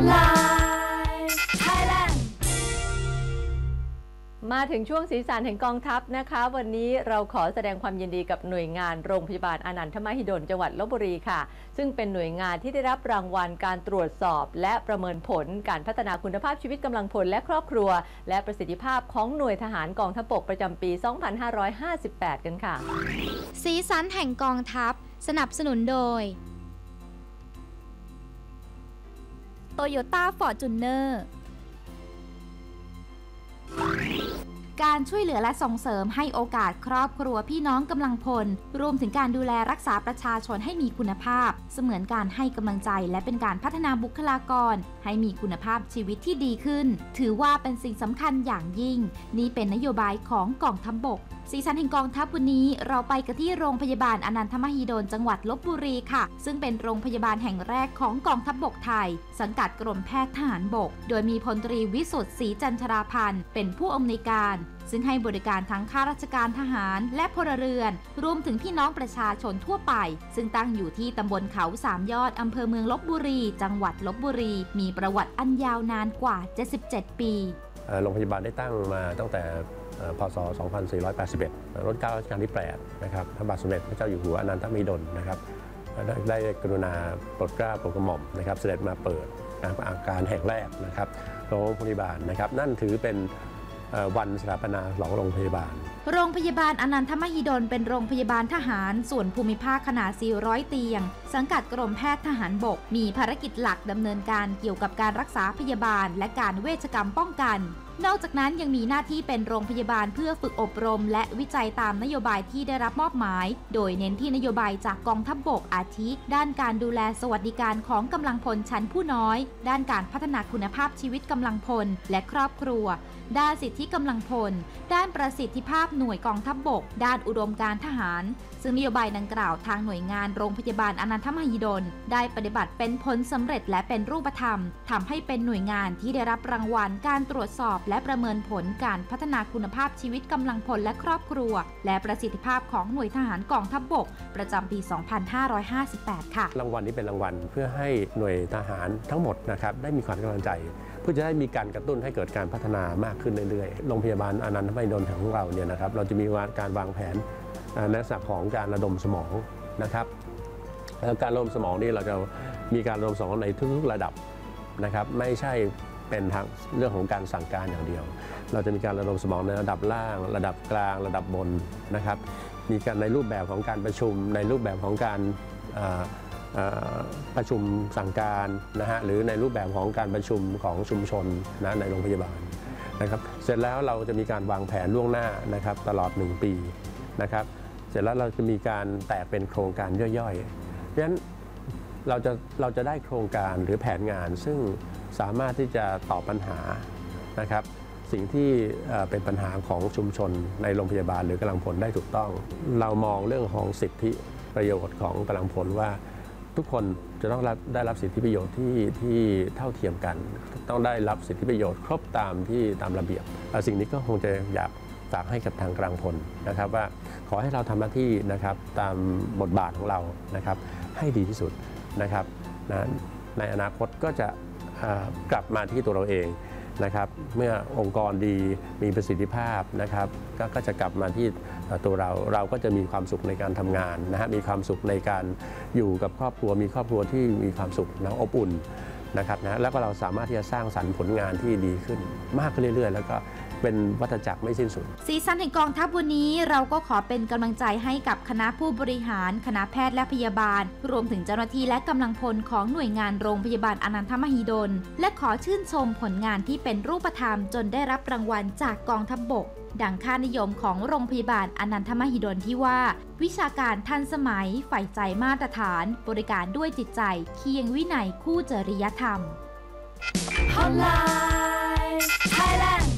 Hotline Thailand มาถึงช่วงสีสันแห่งกองทัพนะคะ วันนี้เราขอแสดงความยินดีกับหน่วยงานโรงพยาบาลอานันทมหิดลจังหวัดลบบุรีค่ะ ซึ่งเป็นหน่วยงานที่ได้รับรางวัลการตรวจสอบ และประเมินผลการพัฒนาคุณภาพชีวิตกำลังพลและครอบครัว และประสิทธิภาพของหน่วยทหารกองทัพบกประจำปี 2558 กันค่ะ สีสันแห่งกองทัพ สนับสนุนโดย Toyota Fortuner การช่วยเหลือและส่งเสริมให้โอกาสครอบครัวพี่น้องกำลังพล รวมถึงการดูแลรักษาประชาชนให้มีคุณภาพ เสมือนการให้กำลังใจและเป็นการพัฒนาบุคลากร ให้มีคุณภาพชีวิตที่ดีขึ้น ถือว่าเป็นสิ่งสำคัญอย่างยิ่ง นี่เป็นนโยบายของกองทัพบบก สีสันแห่งกองทัพวันนี้เราไปกันที่โรงพยาบาลอนันทมหิดลจังหวัดลบบุรีค่ะ ซึ่งเป็นโรงพยาบาลแห่งแรกของกองทัพบบกไทย สังกัดกรมแพทย์ทหารบก โดยมีพลตรีวิสุทธ์ศรีจันทราพันธ์เป็นผู้อำนวยการซึ่งให้บริการทั้งข้าราชการทหารและพลเรือน รวมถึงพี่น้องประชาชนทั่วไป ซึ่งตั้งอยู่ที่ตำบลเขาสามยอด อำเภอเมืองลบบุรี จังหวัดลบบุรี มีประวัติอันยาวนานกว่า 77 ปี โรงพยาบาลได้ตั้งมาตั้งแต่ พศ 2481รุ่นเก้ารัชกาลที่ 8 นะครับพระบาทสมเด็จพระเจ้าอยู่หัวอนันทมหิดลนะครับได้กรุณาโปรดเกล้าโปรดกระหม่อมนะครับ เสด็จมาเปิดอาการแห่งแรกนะครับโรงพยาบาลนะครับ นั่นถือเป็นวันสถาปนาของโรงพยาบาล โรงพยาบาลอนันทมหิดลเป็นโรงพยาบาลทหาร ส่วนภูมิภาคขนาด 400 เตียง สังกัดกรมแพทย์ทหารบก มีภารกิจหลักดำเนินการเกี่ยวกับการรักษาพยาบาล และการเวชกรรมป้องกัน นอกจากนั้นยังมีหน้าที่เป็นโรงพยาบาลเพื่อฝึกอบรม และวิจัยตามนโยบายที่ได้รับมอบหมาย โดยเน้นที่นโยบายจากกองทัพบบกอาทิ ด้านการดูแลสวัสดิการของกำลังพลชั้นผู้น้อย ด้านการพัฒนาคุณภาพชีวิตกำลังพลและครอบครัว ด้านสิทธิกำลังพล ด้านประสิทธิภาพหน่วยกองทัพบบก ด้านอุดมการทหาร ซึ่งนโยบายดังกล่าวทางหน่วยงานโรงพยาบาลอนันทมหิดล ได้ปฏิบัติเป็นผลสำเร็จและเป็นรูปธรรมทำให้เป็นหน่วยงานที่ได้รับรางวัลการตรวจสอบและประเมินผลการพัฒนาคุณภาพชีวิตกำลังพลและครอบครัว และประสิทธิภาพของหน่วยทหารกองทัพบบก ประจำปี 2558 ค่ะ รางวัลนี้เป็นรางวัลเพื่อให้หน่วยทหารทั้งหมดนะครับได้มีความกำลังใจ เพื่อจะได้มีการกระตุ้นให้เกิดการพัฒนามากขึ้นเรื่อยๆ โรงพยาบาลอนันทมหิดลของเราเนี่ยนะครับเราจะมีการวางแผนในลักษณะของการระดมสมองนะครับแล้วการระดมสมองนี่เราจะมีการระดมสมองในทุกๆระดับนะครับไม่ใช่ เป็นทางเรื่องของการสั่งการอย่างเดียว เราจะมีการระดมสมองในระดับล่าง ระดับกลาง ระดับบนนะครับ มีการในรูปแบบของการประชุม ในรูปแบบของการประชุมสั่งการนะฮะหรือในรูปแบบของการประชุมของชุมชนนะในโรงพยาบาลนะครับเสร็จแล้วเราจะมีการวางแผนล่วงหน้านะครับตลอด 1 ปีนะครับเสร็จแล้วเราจะมีการแตกเป็นโครงการย่อยๆเพราะฉะนั้นเราจะเราจะได้โครงการหรือแผนงานซึ่ง สามารถที่จะตอบปัญหานะครับสิ่งที่เป็นปัญหาของชุมชนในโรงพยาบาลหรือกำลังพลได้ถูกต้อง เรามองเรื่องของสิทธิประโยชน์ของกำลังพลว่าทุกคนจะต้องรับได้รับสิทธิประโยชน์ที่ที่เท่าเทียมกัน ต้องได้รับสิทธิประโยชน์ครบตามที่ตามระเบียบ สิ่งนี้ก็คงจะอยากฝากให้กับทางกลางพลนะครับว่าขอให้เราทำหน้าที่นะครับตามบทบาทของเรานะครับให้ดีที่สุดนะครับนะในอนาคตก็จะ กลับมาที่ตัวเราเองนะครับ เมื่อองค์กรดีมีประสิทธิภาพนะครับกก็จะกลับมาที่ตัวเราเราก็จะมีความสุขในการทำงานนะฮะมีความสุขในการอยู่กับครอบครัว มีครอบครัวที่มีความสุขนะอบอุ่นนะครับนะแล้วก็เราสามารถที่จะสร้างสรรค์ผลงานที่ดีขึ้น มากขึ้นเรื่อย ๆ แล้วก็ เป็นวัฏจักรไม่สิ้นสุด สีสันแห่งกองทัพวันนี้เราก็ขอเป็นกำลังใจให้กับคณะผู้บริหาร คณะแพทย์และพยาบาล รวมถึงเจ้าหน้าที่และกำลังพลของหน่วยงานโรงพยาบาลอนันทมหิดล และขอชื่นชมผลงานที่เป็นรูปธรรม จนได้รับรางวัลจากกองทัพบบกดังค่านิยมของโรงพยาบาลอนันทมหิดลที่ว่า วิชาการทันสมัยใฝ่ใจมาตรฐาน บริการด้วยจิตใจ เคียงวินัยคู่จริยธรรม Hotline Thailand